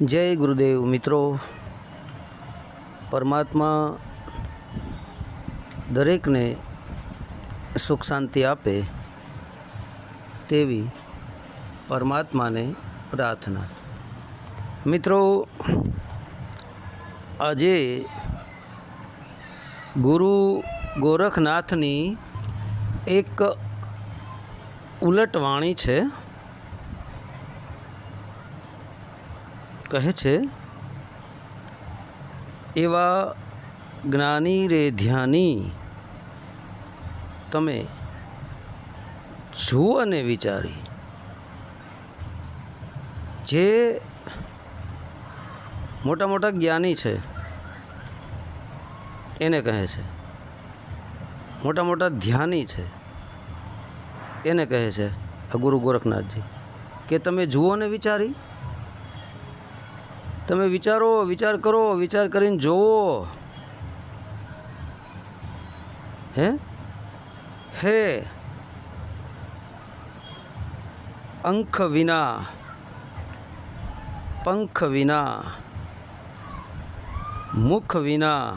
જય ગુરુદેવ મિત્રો. પરમાત્મા દરેકને સુખ શાંતિ આપે તેવી પરમાત્માને પ્રાર્થના. મિત્રો, આજે ગુરુ ગોરખનાથની એક ઉલટ વાણી છે. કહે છે, એવા જ્ઞાની રે ધ્યાની, તમે જુઓ અને વિચારી. જે મોટા મોટા જ્ઞાની છે, એને કહે છે. મોટા મોટા ધ્યાની છે, એને કહે છે, આ ગુરુ ગોરખનાથજી, કે તમે જુઓ ને વિચારી? તમે વિચારો, વિચાર કરો, વિચાર કરીને જોવો. હે? હે? અંખ વિના, પંખ વિના, મુખ વિના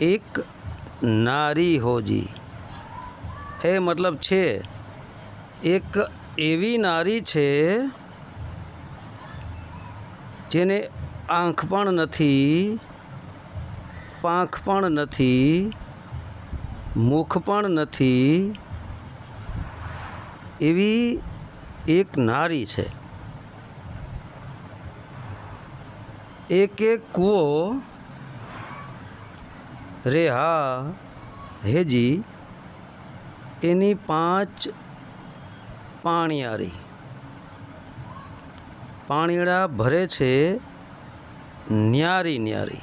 એક નારી હોજી. હે, મતલબ છે, એક એવી નારી છે જેને આંખ પણ નથી, પાંખ પણ નથી, મુખ પણ નથી, એવી એક નારી છે. એક એક કૂવો રે હા હેજી, એની પાંચ પાણીયારી. પાણીડા ભરે છે ન્યારી ન્યારી.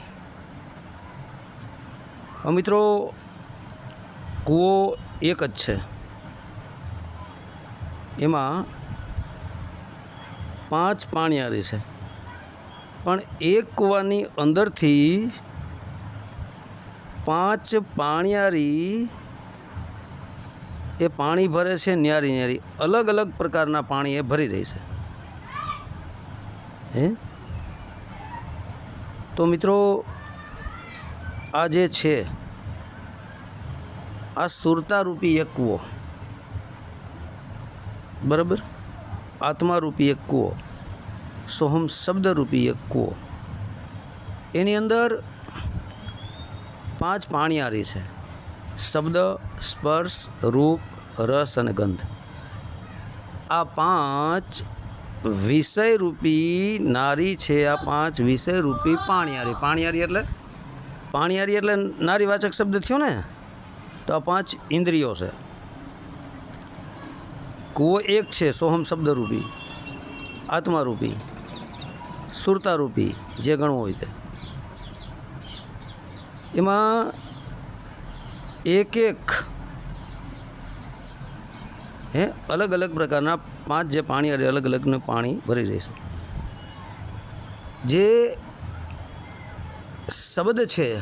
મિત્રો, કૂવો એક જ છે. એમાં પાંચ પાણીયારી છે. પણ એક કૂવાની અંદરથી પાંચ પાણીયારી એ પાણી ભરે છે ન્યારી ન્યારી. અલગ અલગ પ્રકારના પાણી એ ભરી રહી છે. હે? તો મિત્રો, આ જે છે, આ સુરતારૂપી એક કૂવો. બરાબર? આત્મારૂપી એક કૂવો. સોહમ શબ્દરૂપી એક કૂવો. એની અંદર પાંચ પાણીયારી છે. શબ્દ, સ્પર્શ, રૂપ, રસ અને ગંધ. આ પાંચ વિષયરૂપી નારી છે આ પાંચ વિષયરૂપી પાણીયારી. પાણીયારી એટલે? પાણીયારી એટલે નારીવાચક શબ્દ થયો ને? તો આ પાંચ ઇન્દ્રિયો છે. કૂવો એક છે, સોહમ શબ્દરૂપી આત્મારૂપી. સુરતારૂપી, જે ગણવું હોય તે. એમાં એક એક, હે, અલગ અલગ પ્રકારના પાંચ જે પાણી અરે અલગ અલગનું પાણી ભરી રહેશે જે શબ્દ છે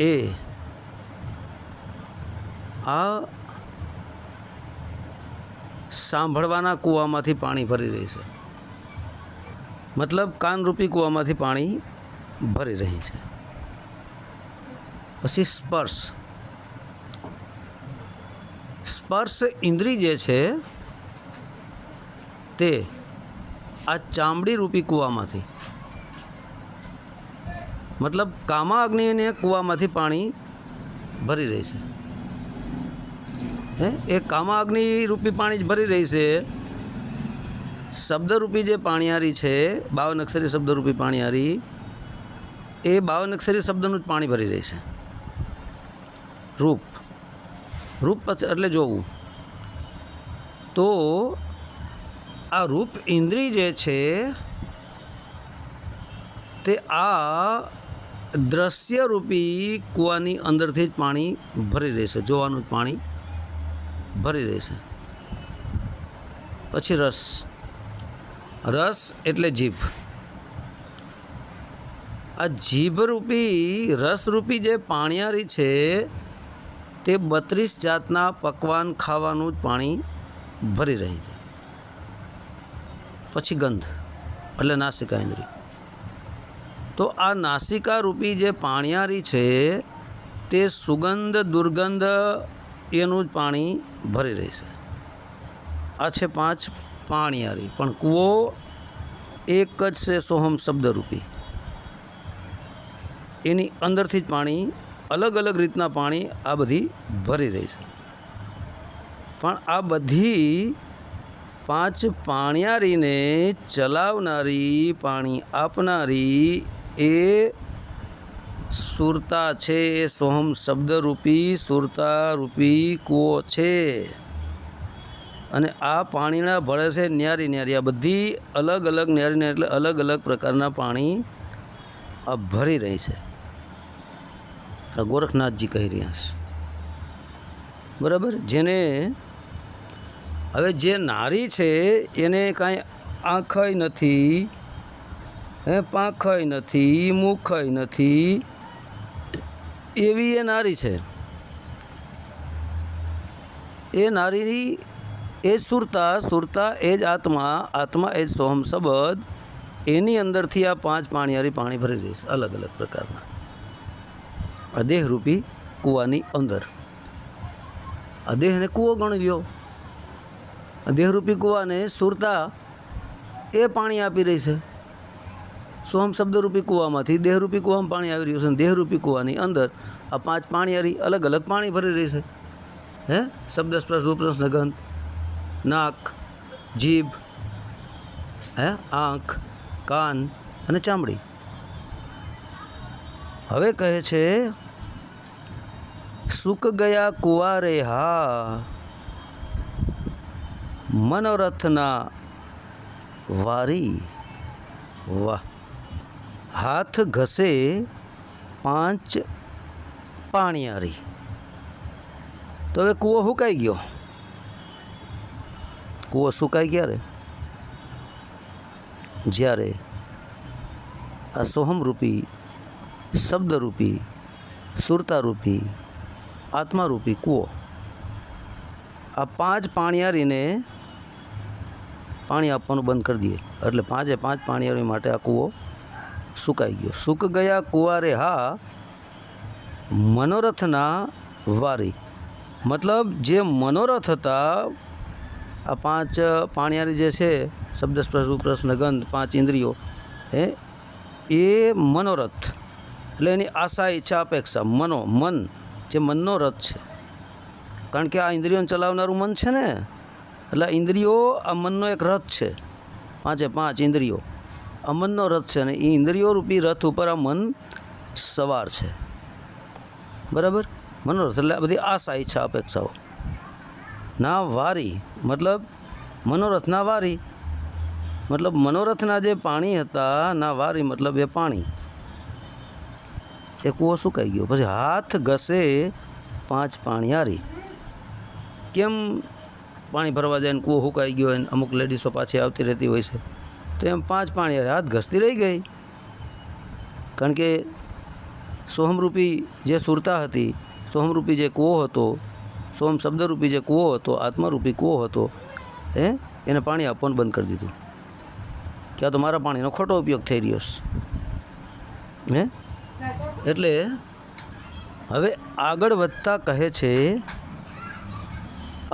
એ આ સાંભળવાના કૂવામાંથી પાણી ભરી રહી છે. મતલબ કાનરૂપી કૂવામાંથી પાણી ભરી રહી છે. પછી સ્પર્શ. સ્પર્શ ઇન્દ્રિય જે છે, તે આ ચામડી રૂપી કૂવામાંથી, મતલબ કામા અગ્નિને કૂવામાંથી પાણી ભરી રહી છે. હે? એ કામા અગ્નિ રૂપી પાણી જ ભરી રહી છે. શબ્દરૂપી જે પાણીયારી છે બાવન અક્ષરી શબ્દરૂપી પાણીયારી એ બાવન અક્ષરી શબ્દનું જ પાણી ભરી રહી છે. રૂપ. રૂપ એટલે જોવું. તો આ રૂપ ઇન્દ્રિય જે છે, તે આ દ્રશ્યરૂપી કૂવાની અંદરથી જ પાણી ભરી રહેશે, જોવાનું જ પાણી ભરી રહેશે. પછી રસ. રસ એટલે જીભ. આ જીભરૂપી, રસરૂપી જે પાણિયારી છે તે બત્રીસ જાતના પકવાન ખાવાનું જ પાણી ભરી રહી છે. પછી ગંધ, એટલે નાસિકા ઇન્દ્રિય. તો આ નાસિકા રૂપી જે પાણિયારી છે, તે સુગંધ, દુર્ગંધ એનું જ પાણી ભરી રહી છે. આ છે પાંચ પાણિયારી. પણ કૂવો એક જ છે સોહમ શબ્દરૂપી. એની અંદરથી જ પાણી અલગ અલગ રીતના પાણી આ બધી ભરી રહી છે. પણ આ બધી પાંચ પાણિયારીને ચલાવનારી, પાણી આપનારી એ સુરતા છે, એ સોહમ શબ્દરૂપી સુરતા રૂપી કૂવો છે. અને આ પાણીના ભળે છે ન્યારી ન્યારી, આ બધી અલગ અલગ ન્યારી એટલે અલગ અલગ પ્રકારના પાણી આ ભરી રહી છે. આ ગોરખનાથજી કહી રહ્યા છે. બરાબર? જેને હવે જે નારી છે, એને કાંઈ આંખય નથી, હે, પાંખય નથી, મુખય નથી, એવી એ નારી છે. એ નારીની એ સુરતા સુરતા એ જ આત્મા આત્મા એ જ સોહમ શબ્દ, એની અંદરથી આ પાંચ પાણીયારી પાણી ભરી રહીશ અલગ અલગ પ્રકારના. આ દેહરૂપી કૂવાની અંદર. આ દેહને કૂવો ગણવ્યો આ દેહરૂપી કૂવાને સુરતા એ પાણી આપી રહી છે. સોહમ શબ્દરૂપી કૂવામાંથી દેહરૂપી કૂવામાં પાણી આવી રહ્યું છે અને દેહરૂપી કૂવાની અંદર આ પાંચ પાણીયારી અલગ અલગ પાણી ભરી રહી છે. હે? શબ્દ સ્પર્શ રૂપરસ ગંધ, નાક, જીભ, હે? આંખ, કાન અને ચામડી. હવે કહે છે, સુક ગયા કુવારે હા, મનોરથના વારી, વાહ, હાથ ઘસે પાંચ પાણીયારી. તો હવે કૂવો સુકાઈ ગયો. કૂવો સુકાઈ ક્યારે જ્યારે આ સોહમરૂપી શબ્દરૂપી, સુરતારૂપી, આત્મારૂપી કૂવો. આ પાંચ પાણીયારીને પાણી આપવાનું બંધ કરી દઈએ. એટલે પાંચે પાંચ પાણીયારી માટે આ કૂવો સુકાઈ ગયો. સુક ગયા કુવારે હા, મનોરથના વારી. મતલબ જે મનોરથ હતા, આ પાંચ પાણીયારી જે છે શબ્દ સ્પર્શ રૂપરસ ગંધ, પાંચ ઇન્દ્રિયો, હે, એ મનોરથ. એટલે એની આશા, ઈચ્છા, અપેક્ષા, મનો, મન જે મનનો રથ છે. કારણ કે આ ઇન્દ્રિયોને ચલાવનારું મન છે ને? એટલે ઇન્દ્રિયો, આ મનનો એક રથ છે. પાંચે પાંચ ઇન્દ્રિયો. આ મનનો રથ છે અને એ ઇન્દ્રિયો રૂપી રથ ઉપર આ મન સવાર છે. બરાબર? મનોરથ એટલે આ બધી આશા, ઈચ્છા, અપેક્ષાઓ. ના વારી, મતલબ મનોરથના વારી. મતલબ મનોરથના જે પાણી હતા, ના વારી મતલબ એ પાણી. એ કૂવો સુકાઈ ગયો? પછી હાથ ઘસે પાંચ પાણીયારી કેમ પાણી ભરવા જાય ને કૂવો સુકાઈ ગયો હોય ને અમુક લેડીસો પાછી આવતી રહેતી હોય છે? તો એમ પાંચ પાણીયારી હાથ ઘસતી રહી ગઈ. કારણ કે સોહમરૂપી જે સુરતા હતી, સોહમરૂપી જે કૂવો હતો સોહમ શબ્દરૂપી જે કૂવો હતો, આત્મારૂપી કૂવો હતો એ એને પાણી આપવાનું બંધ કરી દીધું. ક્યાં તો મારા પાણીનો ખોટો ઉપયોગ થઈ રહ્યો છે. હે? એટલે હવે આગળ વધતા કહે છે,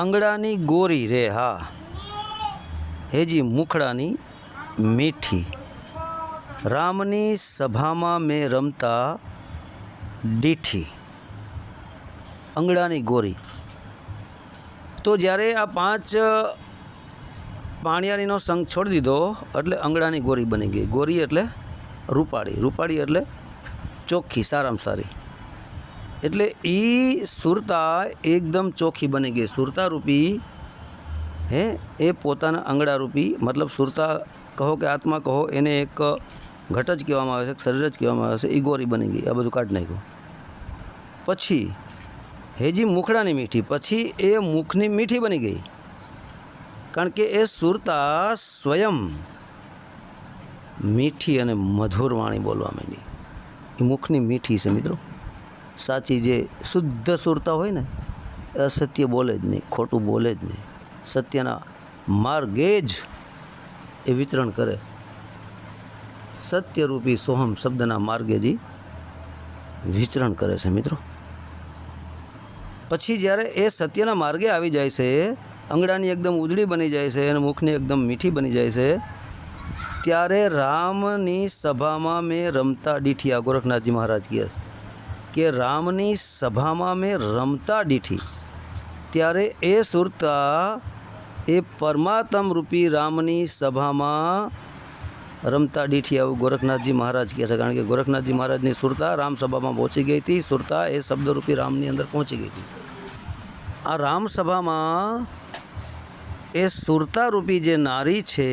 અંગડાની ગોરી રે હા હેજી મુખડાની મીઠી. રામની સભામાં મેં રમતા દીઠી અંગડાની ગોરી. તો જ્યારે આ પાંચ પાણિયારીનો સંગ છોડી દીધો, એટલે અંગડાની ગોરી બની ગઈ. ગોરી એટલે રૂપાળી. રૂપાળી એટલે ચોખ્ખી, સારામાં સારી. એટલે એ સુરતા એકદમ ચોખ્ખી બની ગઈ. સુરતા રૂપી હે, એ પોતાના આંગળા રૂપી મતલબ સુરતા કહો કે આત્મા કહો, એને એક ઘટ જ કહેવામાં આવે છે શરીર જ કહેવામાં આવે છે એ ગોરી બની ગઈ, આ બધું કાઢી નાખ્યું. પછી, હેજી મુખડાની મીઠી, પછી એ મુખની મીઠી બની ગઈ. કારણ કે એ સુરતા સ્વયં મીઠી અને મધુર વાણી બોલવા માંડી. એ મુખની મીઠી છે મિત્રો. સાચી જે શુદ્ધ સુરતા હોય ને, એ અસત્ય બોલે જ નહીં, ખોટું બોલે જ નહીં. સત્યના માર્ગે જ એ વિતરણ કરે. સત્યરૂપી સોહમ શબ્દના માર્ગેજી વિચરણ કરે છે મિત્રો. પછી જ્યારે એ સત્યના માર્ગે આવી જાય છે, અંગડાની એકદમ ઉજળી બની જાય છે અને મુખની એકદમ મીઠી બની જાય છે ત્યારે રામની સભામાં મેં રમતા દીઠી આ ગોરખનાથજી મહારાજ કહે છે કે રામની સભામાં મેં રમતા દીઠી ત્યારે એ સુરતા, એ પરમાત્મ રૂપી રામની સભામાં રમતા દીઠી આવું ગોરખનાથજી મહારાજ કહે છે. કારણ કે ગોરખનાથજી મહારાજની સુરતા રામ સભામાં પહોંચી ગઈ હતી, સુરતા એ શબ્દરૂપી રામની અંદર પહોંચી ગઈ હતી. આ રામ સભામાં એ સુરતા રૂપી જે નારી છે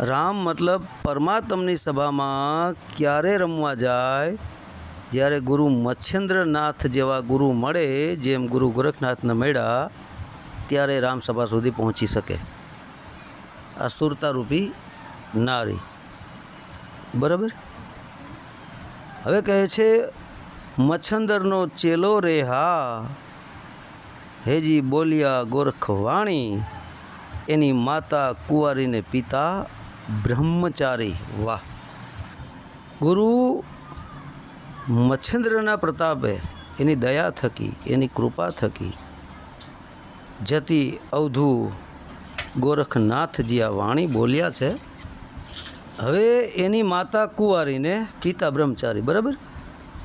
રામ મતલબ પરમાત્મની સભામાં ક્યારે રમવા જાય? જ્યારે ગુરુ મચ્છેન્દ્રનાથ જેવા ગુરુ મળે, જેમ ગુરુ ગોરખનાથને મળ્યા, ત્યારે રામસભા સુધી પહોંચી શકે. આ સુરતા નારી. બરાબર? હવે કહે છે, મચ્છંદરનો ચેલો રે હા. હેજી બોલ્યા ગોરખવાણી. એની માતા કુંવારીને પિતા બ્રહ્મચારી, વાહ. ગુરુ મચ્છેન્દ્રના પ્રતાપે એની દયા થકી, એની કૃપા થકી જતી અવધુ ગોરખનાથજી આ વાણી બોલ્યા છે. હવે એની માતા કુંવારીને પિતા બ્રહ્મચારી, બરાબર?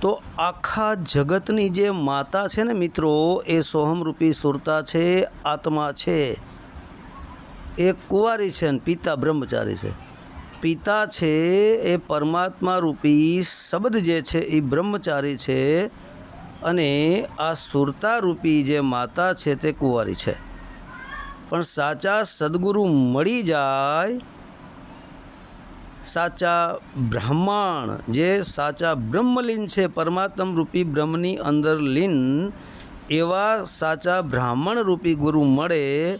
તો આખા જગતની જે માતા છે ને મિત્રો, એ સોહમરૂપી સુરતા છે, આત્મા છે. એ કુંવારી છે અને પિતા બ્રહ્મચારી છે. પિતા છે એ પરમાત્મા રૂપી શબ્દ જે છે એ બ્રહ્મચારી છે અને આ સુરતા રૂપી જે માતા છે તે કુંવારી છે. પણ સાચા સદગુરુ મળી જાય, સાચા બ્રાહ્મણ જે સાચા બ્રહ્મલીન છે, પરમાત્મ રૂપી બ્રહ્મની અંદર લીન, એવા સાચા બ્રાહ્મણ રૂપી ગુરુ મળે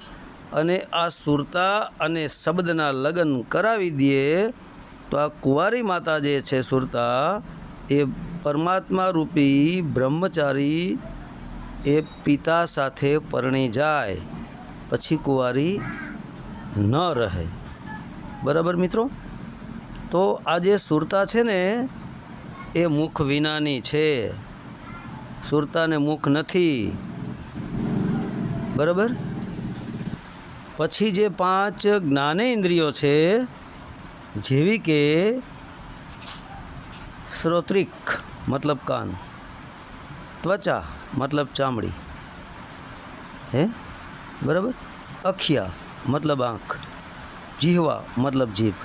અને આ સુરતા અને શબ્દના લગ્ન કરાવી દઈએ, તો આ કુંવારી માતા જે છે સુરતા, એ પરમાત્મા રૂપી બ્રહ્મચારી એ પિતા સાથે પરણી જાય. પછી કુંવારી ન રહે. બરાબર મિત્રો? તો આ જે સુરતા છે ને, એ મુખ વિનાની છે. સુરતાને મુખ નથી. બરાબર? પછી જે પાંચ જ્ઞાનેન્દ્રિયો છે, જેવી કે શ્રોત્રિક મતલબ કાન, ત્વચા મતલબ ચામડી, હે? બરાબર? અખિયા મતલબ આંખ, જીહવા મતલબ જીભ,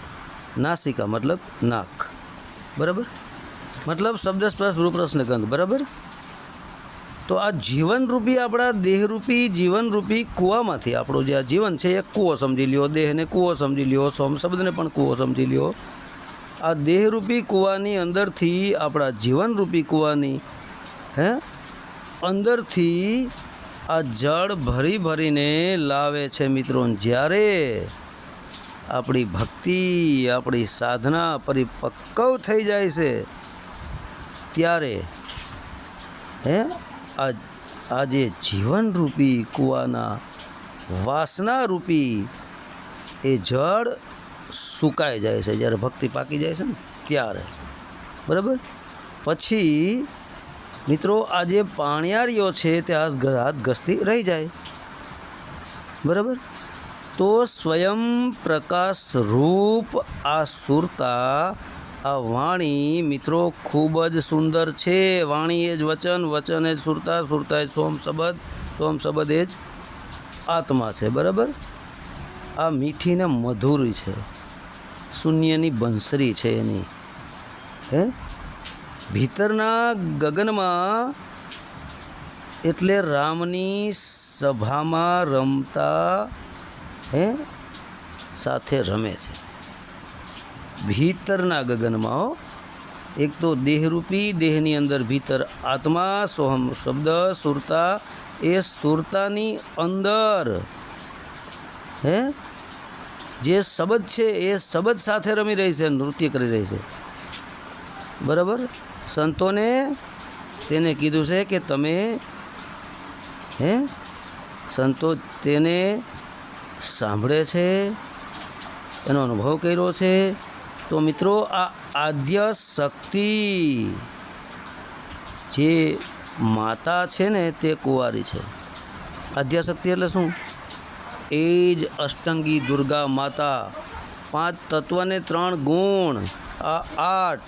નાસિકા મતલબ નાક, બરાબર? મતલબ શબ્દ સ્પર્શ રૂપરસ ને ગંધ, બરાબર? તો આ જીવનરૂપી આપણા દેહરૂપી, જીવનરૂપી કૂવામાંથી આપણું જે આ જીવન છે, એ કૂવો સમજી લ્યો, દેહને કૂવો સમજી લ્યો, સોમ શબ્દને પણ કૂવો સમજી લ્યો. આ દેહરૂપી કૂવાની અંદરથી આપણા જીવનરૂપી કૂવાની, હે? અંદરથી આ જળ ભરી ભરીને લાવે છે મિત્રો. જ્યારે આપણી ભક્તિ, આપણી સાધના પરિપક્વ થઈ જાય છે, ત્યારે, હે? આ આજે જીવનરૂપી કૂવાના વાસનારૂપી એ જળ સુકાઈ જાય છે. જ્યારે ભક્તિ પાકી જાય છે ને, ત્યારે. બરાબર? પછી મિત્રો, આ જે પાણિયારીઓ છે, તે હાથ હાથ ઘસતી રહી જાય. બરાબર? તો સ્વયં પ્રકાશ રૂપ આ સુરતા આ વાણી મિત્રો ખૂબ જ સુંદર છે. વાણી એ જ વચન વચન એ જ સુરતા સુરતા એ સોમ શબ્દ સોમ શબ્દ એ જ આત્મા છે. બરાબર? આ મીઠી ને મધુરી છે. શૂન્યની બંસરી છે એની. હે? ભીતરના ગગનમાં એટલે રામની સભામાં રમતા, હે? સાથે રમે છે. ભીતરના ગગનમાં, હો. એક તો દેહરૂપી, દેહની અંદર ભીતર આત્મા, સોહમ શબ્દ, સુરતા. એ સુરતાની અંદર, હે? જે શબ્દ છે, એ શબ્દ સાથે રમી રહી છે, નૃત્ય કરી રહી છે. બરાબર? સંતોને તેને કીધું છે કે તમે, હે? સંતો તેને સાંભળે છે, એનો અનુભવ કર્યો છે. તો મિત્રો, આ આદ્ય શક્તિ જે માતા છે ને, તે કુંવારી છે. આદ્યાશક્તિ એટલે શું? એ જ અષ્ટંગી દુર્ગા માતા. પાંચ તત્વને ત્રણ ગુણ. આ આઠ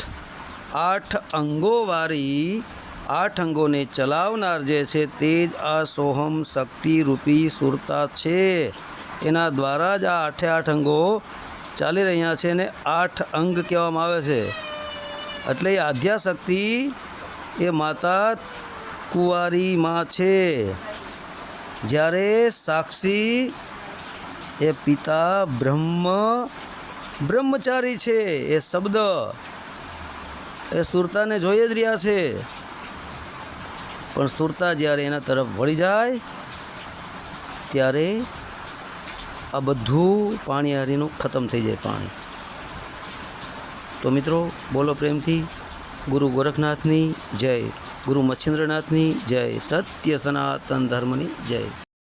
આઠ અંગોવાળી આઠ અંગોને ચલાવનાર જે છે, તે જ આ સોહમ શક્તિ રૂપી સુરતા છે. એના દ્વારા જ આ આઠે આઠ અંગો ચાલી રહ્યા છે એને આઠ અંગ કહેવામાં આવે છે. એટલે એ આધ્યાશક્તિ એ માતા કુવારીમાં છે. જ્યારે સાક્ષી એ પિતા બ્રહ્મ, બ્રહ્મચારી છે એ શબ્દ એ સુરતાને જોઈ જ રહ્યા છે. પણ સુરતા જ્યારે એના તરફ વળી જાય, ત્યારે આ બધું પાણી હારીનું ખતમ થઈ જાય પાણી. તો મિત્રો, બોલો પ્રેમથી. ગુરુ ગોરખનાથની જય. ગુરુ મચ્છિન્દ્રનાથની જય. સત્ય સનાતન ધર્મની જય.